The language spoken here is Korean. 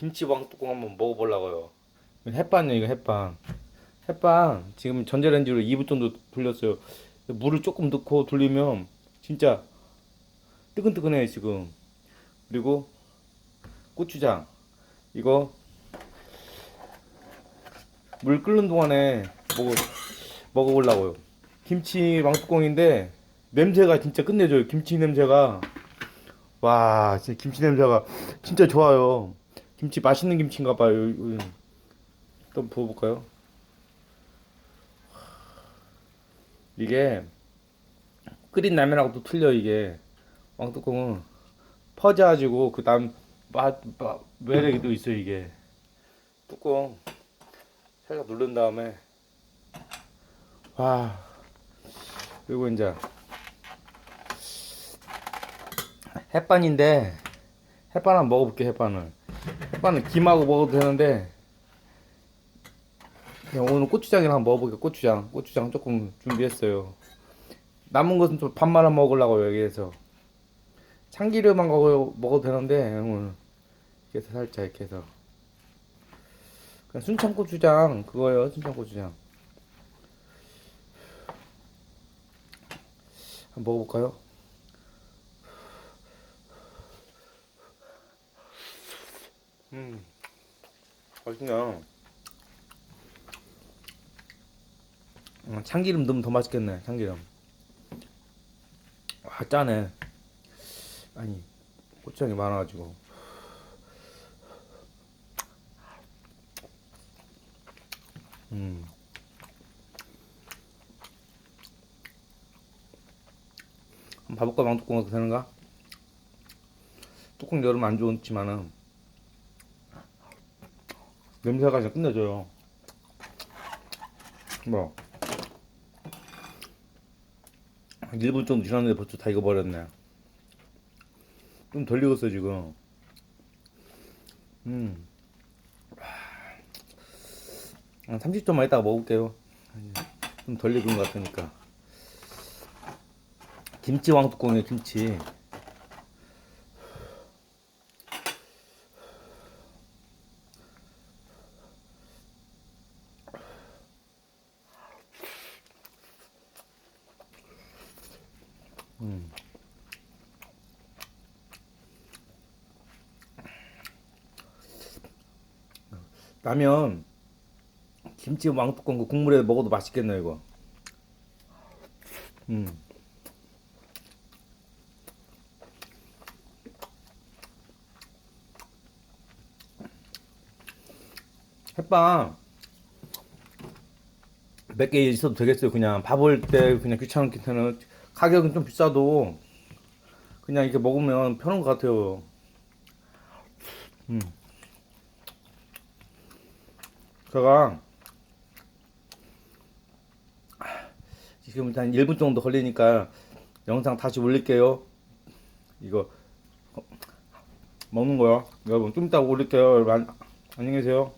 김치 왕 뚜껑 한번 먹어보려고요. 햇반이에요, 이거 햇반. 햇반 지금 전자레인지로 2분 정도 돌렸어요. 물을 조금 넣고 돌리면 진짜 뜨끈뜨끈해요 지금. 그리고 고추장 이거 물 끓는 동안에 먹어 먹어보려고요. 김치 왕뚜껑인데 냄새가 진짜 끝내줘요. 김치 냄새가 와 진짜 김치 냄새가 진짜 좋아요. 김치 맛있는 김치인가 봐요. 음. 또 부어볼까요? 이게 끓인 라면하고 또 틀려 이게 왕뚜껑은 퍼져가지고 그 다음 맛, 맛 매력이 또 있어 이게 뚜껑 살짝 누른 다음에 와 그리고 이제 햇반인데 햇반 한번 먹어볼게 햇반을 햇반은 김하고 먹어도 되는데 그냥 오늘 고추장이랑 한번 먹어볼게 고추장. 고추장 조금 준비했어요. 남은 것은 좀 밥 말아 먹으려고 여기에서. 참기름만 먹어, 먹어도 되는데 오늘 이렇게 해서 살짝 이렇게 해서. 그냥 순창 고추장 그거예요 순창 고추장. 한번 먹어볼까요? 음 맛있네 음, 참기름 넣으면 더 맛있겠네 참기름. 와 짜네. 아니 고추장이 많아가지고. 음. 한번 봐볼까 망뚜껑 되는가? 뚜껑 열으면 안 좋지만은 냄새가 진짜 끝내줘요. 뭐 1분 정도 지났는데 벌써 다 익어버렸네. 좀 덜 익었어 지금. 음. 한 30초만 있다가 먹을게요. 좀 덜 익은 것 같으니까. 김치 왕뚜껑에 김치 음. 라면 김치 왕뚜껑 그 국물에 먹어도 맛있겠네 이거. 음. 햇반 몇개 있어도 되겠어요. 그냥 밥 올 때 그냥 귀찮을 때는 가격은 좀 비싸도 그냥 이렇게 먹으면 편한 것 같아요. 음. 제가 지금 일단 1분 정도 걸리니까 영상 다시 올릴게요. 이거 먹는 거요. 여러분 좀 이따 올릴게요. 여러분 안- 안녕히 계세요.